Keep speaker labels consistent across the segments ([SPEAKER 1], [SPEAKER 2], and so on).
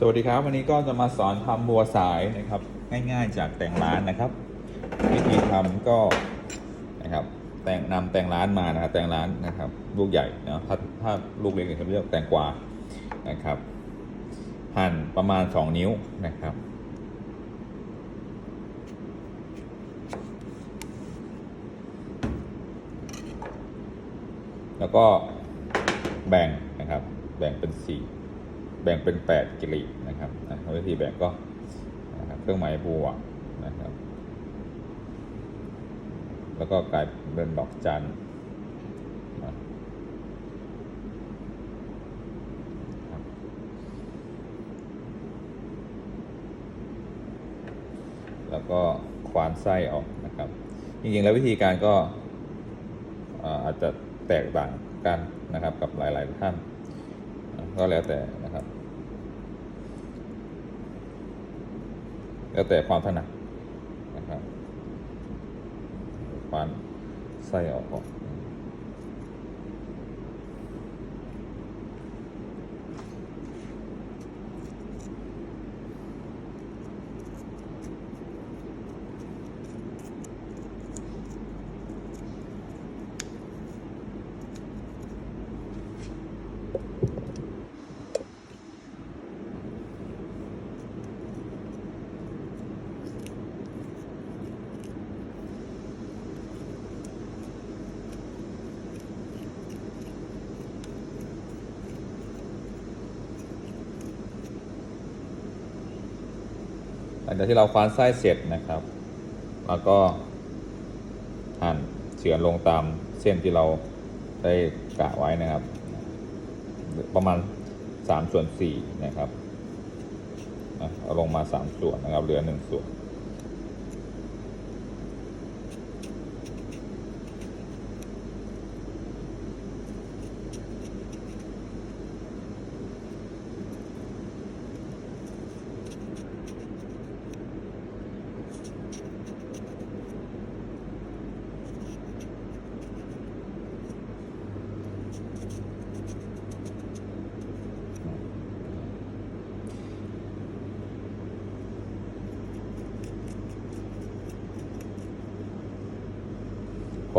[SPEAKER 1] สวัสดีครับ วันนี้ก็จะมาสอนทำบัวสายนะครับ ง่ายๆจากแต่งร้านนะครับ วิธีทำก็นะครับแต่งนำแต่งร้านมานะครับแต่งร้านนะครับ ลูกใหญ่นะถ้าถ้าลูกเล็กเนี่ยเขาเรียกแตงกวานะครับหั่นประมาณ 2 นิ้วนะครับแล้วก็แบ่งนะครับ แบ่งเป็นสี่ แบ่งเป็นแปดกลีบนะครับนะวิธีแบ่งก็นะครับเครื่องหมายบวกนะครับ แล้วก็กลายเป็นดอกจันแล้วก็ควานไส้ออกนะครับ จริงๆ แล้ววิธีการก็อาจจะแตกต่างกันนะครับกับหลาย ๆ ท่าน ก็แล้วแต่นะครับ แล้วแต่ความถนัดนะครับควานไส้ออกก่อนห ลังจากที่เราคว้านไส้เสร็จนะครับแล้วก็หั่นเฉือนลงตามเส้นที่เราได้กะไว้นะครับ ประมาณ3ส่วน4นะครับเอาลงมา 3 ส่วนนะครับเหลือ 1 ส่วน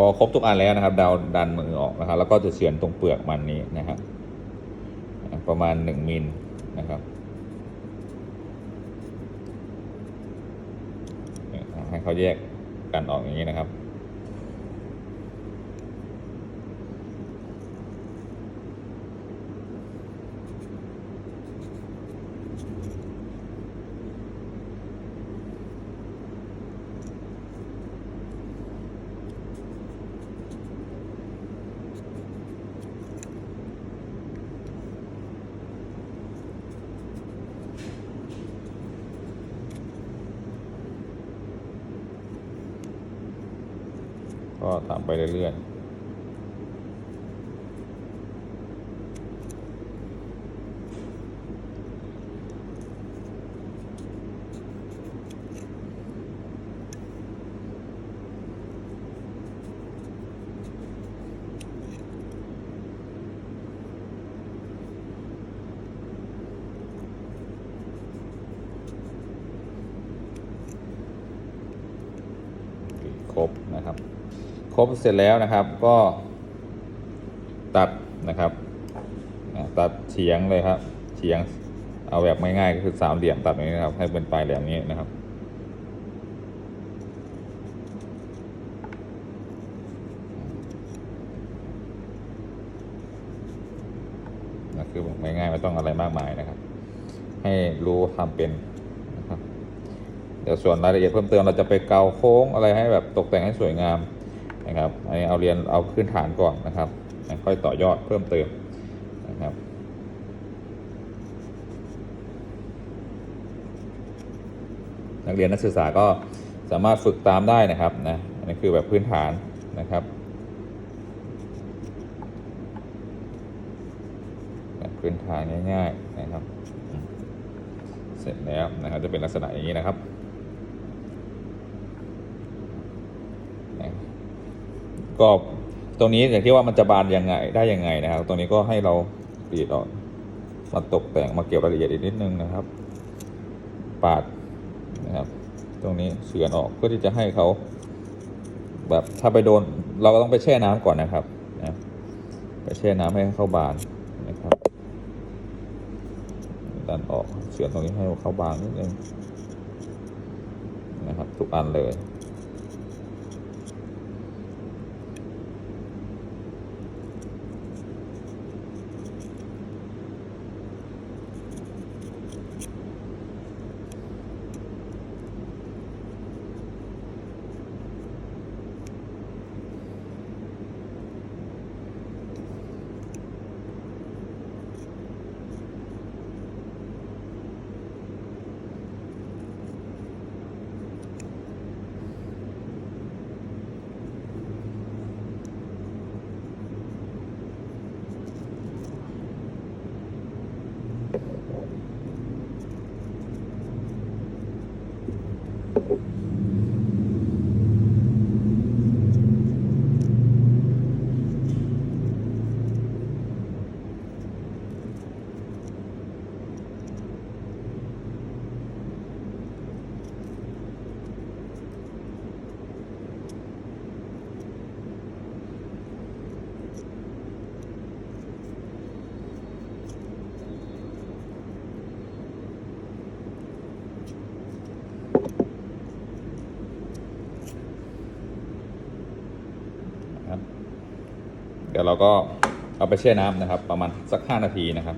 [SPEAKER 1] พอครบทุกอันแล้วนะครับ ดาวดันมือออกนะครับ แล้วก็จะเฉือนตรงเปลือกมันนี้นะครับประมาณหนึ่งมิลนะครับให้เขาแยกกันออกอย่างนี้นะครับ ก็ทำไปเรื่อยๆครบนะครับ ครบเสร็จแล้วนะครับ ก็ตัดนะครับตัดเฉียงเลยครับเฉียงเอาแบบง่ายๆก็คือสามเหลี่ยมตัดอย่างนี้นะครับ ให้เป็นปลายแหลมนี้นะครับ คือแบบง่ายๆไม่ต้องอะไรมากมายนะครับ ให้รู้ทำเป็นนะครับเดี๋ยวส่วนรายละเอียดเพิ่มเติมเราจะไปเกาโค้งอะไรให้แบบตกแต่งให้สวยงาม นะครับอันนี้เอาเรียนเอาพื้นฐานก่อนนะครับ ค่อยต่อยอดเพิ่มเติมนะครับนักเรียนนักศึกษาก็สามารถฝึกตามได้นะครับนะอันนี้คือแบบพื้นฐานนะครับแบบพื้นฐานง่ายๆนะครับ เสร็จแล้วนะครับจะเป็นลักษณะอย่างนี้นะครับ ก็ตรงนี้อย่างที่ว่ามันจะบานยังไงได้ยังไงนะครับ ตรงนี้ก็ให้เรากรีดออกมาตกแต่งมาเก็บรายละเอียดอีกนิดนึงนะครับ ปาดนะครับ ตรงนี้เฉือนออกเพื่อที่จะให้เขา แบบถ้าไปโดน เราก็ต้องไปแช่น้ำก่อนนะครับนะไปแช่น้ำให้เขาบานนะครับดันออกเฉือนตรงนี้ให้เขาบางนิดนึงนะครับ ทุกอันเลย Thank you. เดี๋ยวเราก็เอาไปแช่น้ำนะครับ ประมาณสัก 5 นาทีนะครับ